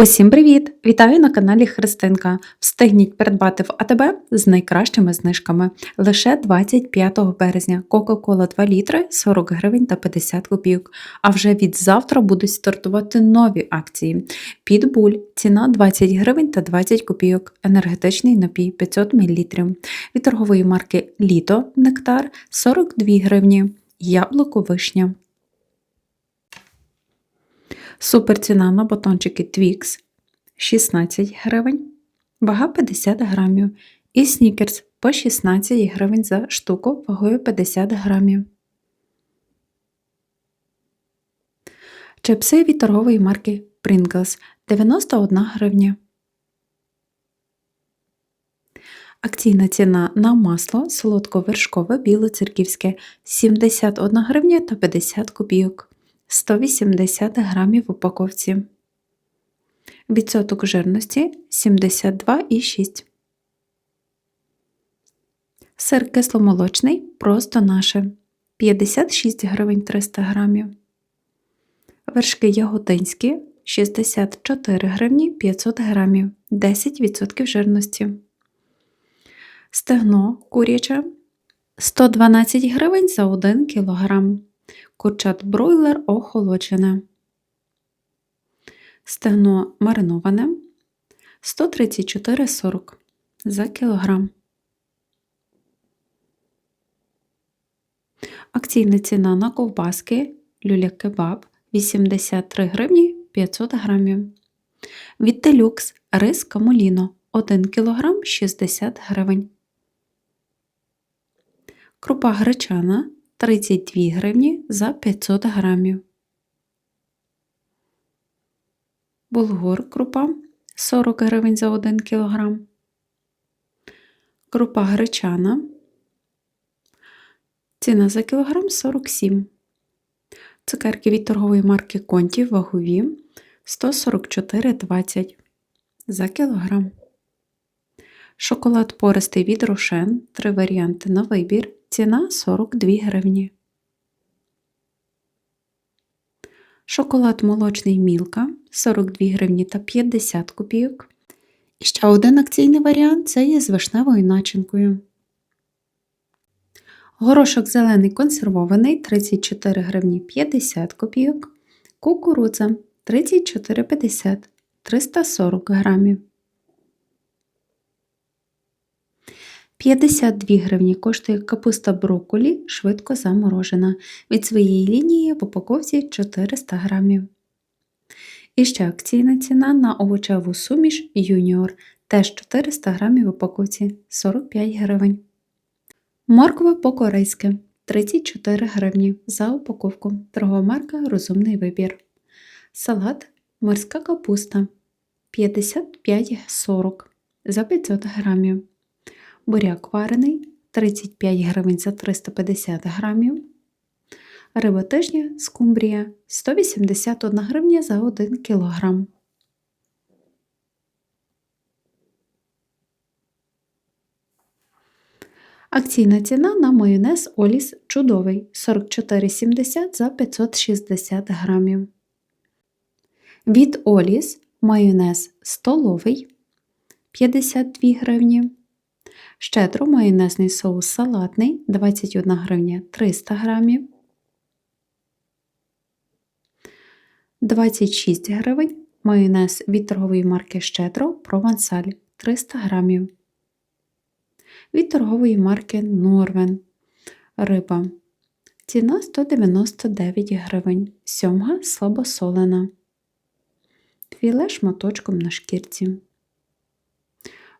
Усім привіт! Вітаю на каналі Христинка. Встигніть придбати в АТБ з найкращими знижками. Лише 25 березня Кока-Кола 2 літри 40 гривень та 50 копійок. А вже від завтра будуть стартувати нові акції. Підбуль ціна 20 гривень та 20 копійок. Енергетичний напій 500 мл. Від торгової марки Літо Нектар 42 гривні. Яблуко вишня. Суперціна на батончики Twix 16 гривень, вага 50 грамів. І снікерс по 16 гривень за штуку вагою 50 грамів. Чипси від торгової марки Pringles 91 гривня. Акційна ціна на масло солодковершкове білоцерківське 71 гривня та 50 копійок. 180 грамів в упаковці. Відсоток жирності 72,6. Сир кисломолочний просто наше 56 гривень 300 грамів. Вершки яготинські 64 гривні 500 грамів 10% жирності. Стегно куряче 112 гривень за 1 кілограм. Курчат бройлер охолоджене. Стегно мариноване 134,40 за кілограм. Акційна ціна на ковбаски люля кебаб 83 гривні 500 грамів. Від Делюкс рис камоліно 1 кг 60 гривень. Крупа гречана 32 гривні за 500 грамів. Булгур крупа 40 гривень за 1 кг. Крупа гречана. Ціна за кілограм 47. Цукерки від торгової марки Конті вагові 144,20 за кілограм. Шоколад пористий від Рошен. Три варіанти на вибір. Ціна 42 гривні. Шоколад молочний Мілка 42 гривні та 50 копійок. І ще один акційний варіант це є з вишневою начинкою. Горошок зелений консервований 34 гривні 50 копійок. Кукурудза 34,50 340 грамів. 52 гривні коштує капуста брокколі, швидко заморожена. Від своєї лінії в упаковці 400 грамів. І ще акційна ціна на овочеву суміш Юніор теж 400 грамів в упаковці 45 гривень. Морква по-корейськи 34 гривні за упаковку. Торгова марка Розумний вибір. Салат морська капуста 55,40 за 500 грамів буряк варений 35 гривень за 350 грамів. Риба тижня скумбрія 181 гривня за 1 кілограм. Акційна ціна на майонез Оліс чудовий 44,70 за 560 грамів. Від Оліс майонез столовий 52 гривні. Щедро майонезний соус салатний 21 гривня 300 грамів. 26 гривень майонез від торгової марки Щедро Провансаль 300 грамів. Від торгової марки Норвен риба. Ціна 199 гривень. Сьомга слабосолена. Філе шматочком на шкірці.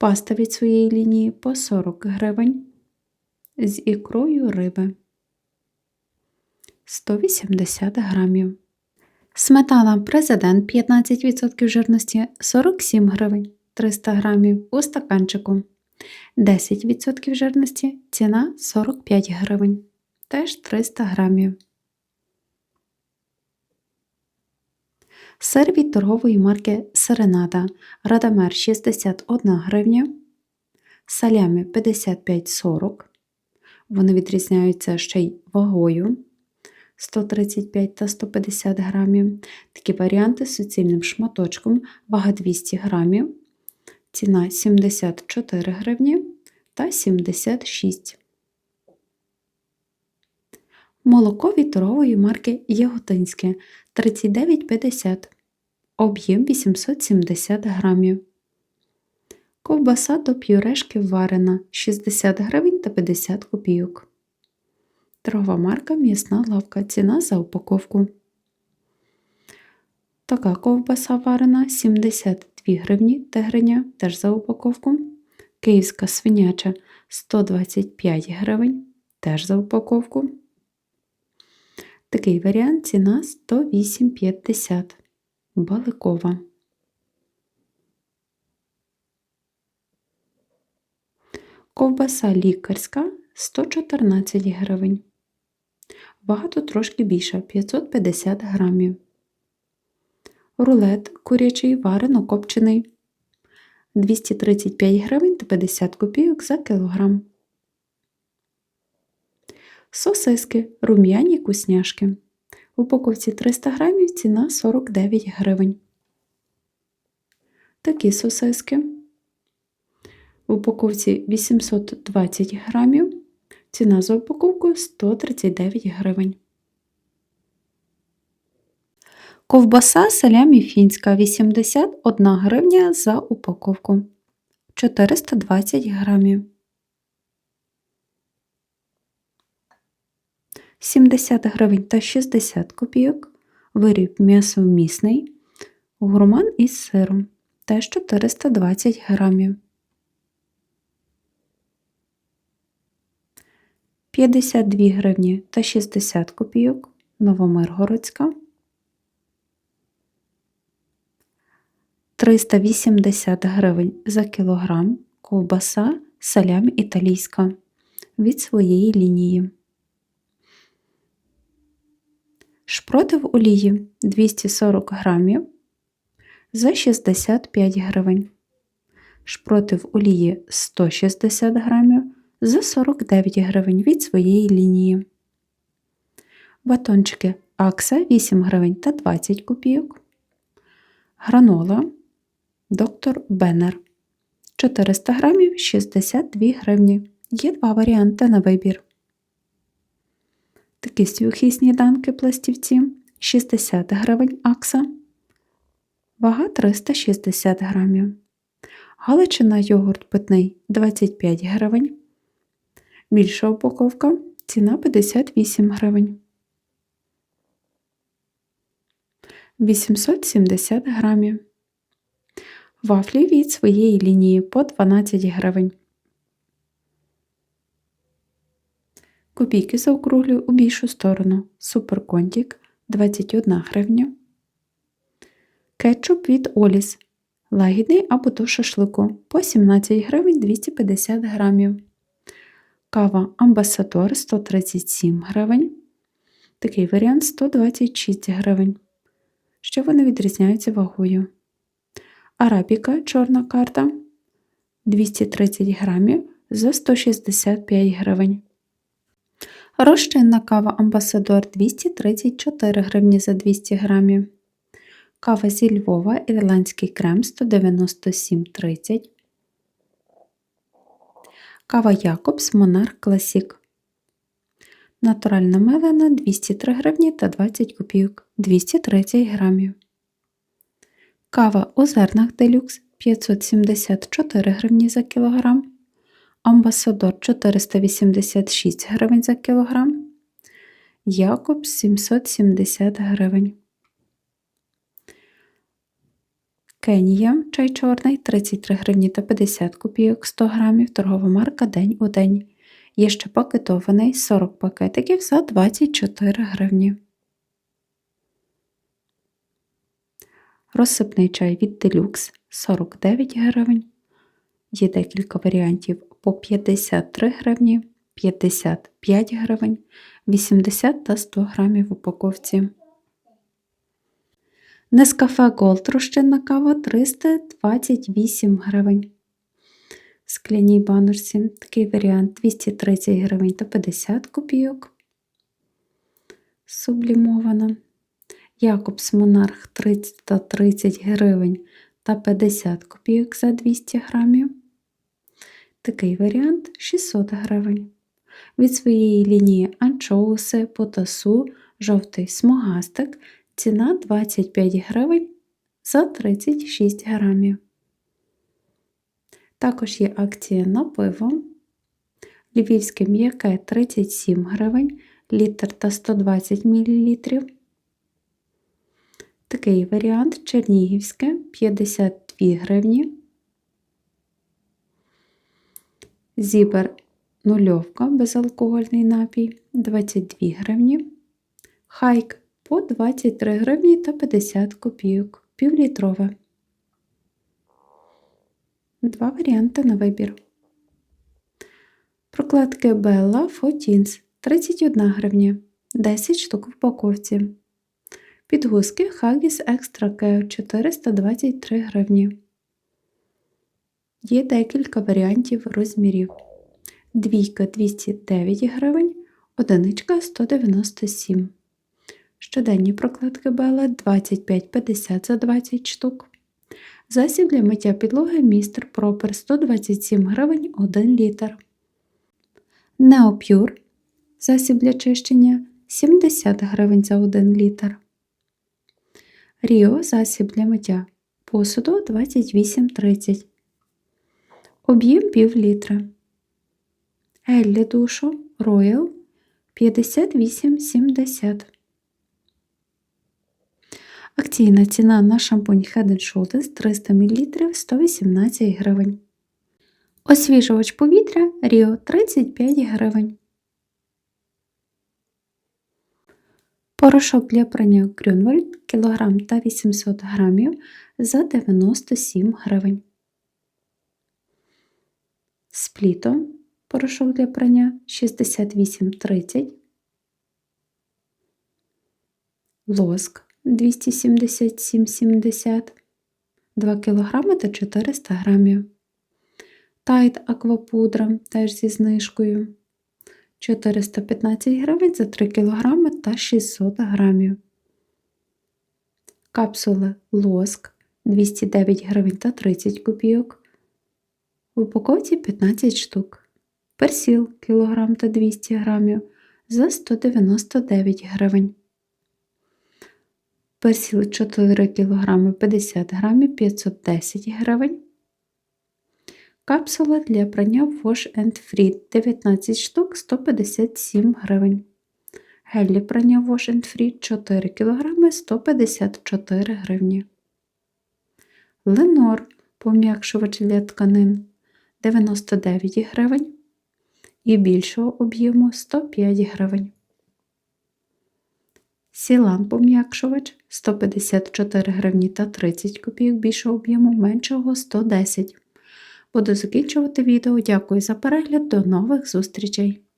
Паста від своєї лінії по 40 гривень. З ікрою риби 180 грамів. Сметана Президент 15% жирності 47 гривень 300 грамів у стаканчику. 10% жирності ціна 45 гривень. Теж 300 грамів. Сир від торгової марки Серенада Радамер 61 гривня, салямі 55,40. Вони відрізняються ще й вагою. 135 та 150 грамів. Такі варіанти з суцільним шматочком, вага 200 грамів, ціна 74 гривні та 76. Молоко від торгової марки Яготинське 39,50, об'єм 870 грамів. Ковбаса до п'юрешки варена 60 гривень та 50 копійок. Торгова марка М'ясна лавка. Ціна за упаковку. Така ковбаса варена 72 гривні тигриня, теж за упаковку. Київська свиняча 125 гривень, теж за упаковку. Такий варіант ціна 108,50. Баликова. Ковбаса лікарська 114 гривень. Вага тут трошки більша 550 грамів. Рулет курячий варено копчений 235 гривень та 50 копійок за кілограм. Сосиски рум'яні кусняшки. В упаковці 300 грамів ціна 49 гривень. Такі сосиски. В упаковці 820 грамів. Ціна за упаковку 139 гривень. Ковбаса салямі фінська 81 гривня за упаковку 420 грамів. 70 гривень та 60 копійок. Виріб м'ясовмісний, гурман із сиром теж 420 грамів. 52 гривні та 60 копійок Новомиргородська. 380 гривень за кілограм ковбаса салям італійська від своєї лінії. Шпроти в олії 240 грамів за 65 гривень. Шпроти в олії 160 грамів за 49 гривень від своєї лінії. Батончики Акса 8 гривень та 20 копійок. Гранола Доктор Беннер 400 грамів 62 гривні. Є два варіанти на вибір. Такі сухі сніданки пластівці 60 гривень акса, вага 360 грамів. Галичина йогурт питний 25 гривень. Більша упаковка ціна 58 гривень. 870 грамів. Вафлі від своєї лінії по 12 гривень. Копійки заокруглюю у більшу сторону. Суперконтік 21 гривня. Кетчуп від Оліс. Лагідний або до шашлику по 17 гривень 250 грамів. Кава Амбасадор 137 гривень. Такий варіант 126 гривень. Що вони відрізняються вагою. Арабіка чорна карта 230 грамів за 165 гривень. Розчинна кава Амбасадор 234 гривні за 200 грамів. Кава зі Львова ірландський крем 197,30. Кава Якобс Монарх Класік. Натуральна мелена 203 гривні та 20 копійок 230 грамів. Кава у зернах делюкс 574 гривні за кілограм. Амбасадор 486 гривень за кілограм. Якоб 770 гривень. Кенія чай чорний 33 гривні та 50 копійок 100 грамів. Торгова марка День у день. Є ще пакетований 40 пакетиків за 24 гривні. Розсипний чай від Deluxe 49 гривень. Є декілька варіантів по 53 гривні, 55 гривень, 80 та 100 грамів в упаковці. Нескафе Gold розчинна кава 328 гривень. В скляній баночці такий варіант 230 гривень та 50 копійок. сублімована. Якобс Монарх 330 гривень та 50 копійок за 200 грамів. Такий варіант 600 гривень. Від своєї лінії анчоуси, потасу, жовтий смугастик ціна 25 гривень за 36 грамів. Також є акція на пиво. Львівське м'яке 37 гривень, літр та 120 мл. Такий варіант чернігівське 52 гривні. Зібер нульовка безалкогольний напій 22 гривні. Хайк по 23 гривні та 50 копійок. Півлітрове. Два варіанти на вибір. Прокладки Bella Fotins 31 гривня, 10 штук в упаковці. Підгузки Haggis Extra Care 423 гривні. Є декілька варіантів розмірів. Двійка 209 гривень, одиничка 197. Щоденні прокладки Bella 25,50 за 20 штук. Засіб для миття підлоги Містер Пропер 127 гривень 1 літр. Неопюр засіб для чищення 70 гривень за 1 літр. Ріо засіб для миття посуду 28,30. Об'єм пів літра. Ель для душу Royal 58,70. Акційна ціна на шампунь Head Shoulders 300 мл 118 гривень. Освіжувач повітря Rio 35 гривень. Порошок для прання Grünwald кілограм та 800 грамів за 97 гривень. Спліто порошок для прання 68,30. Лоск 277,70 2 кг та 400 грамів. Тайт аквапудра теж зі знижкою 415 гривень за 3 кг та 600 грамів. Капсули лоск 209 гривень та 30 копійок. В упаковці 15 штук. Персіл кілограм та 200 грамів за 199 гривень. Персіл 4 кг 50 грамів 510 гривень. Капсула для прання Wash and Free 19 штук 157 гривень. Для прання Wash and Free 4 кг 154 гривні. Ленор пом'якшувач для тканин 99 гривень і більшого об'єму 105 гривень. Сілан пом'якшувач 154 гривні та 30 копійок більшого об'єму меншого 110. Буду закінчувати відео. Дякую за перегляд. До нових зустрічей!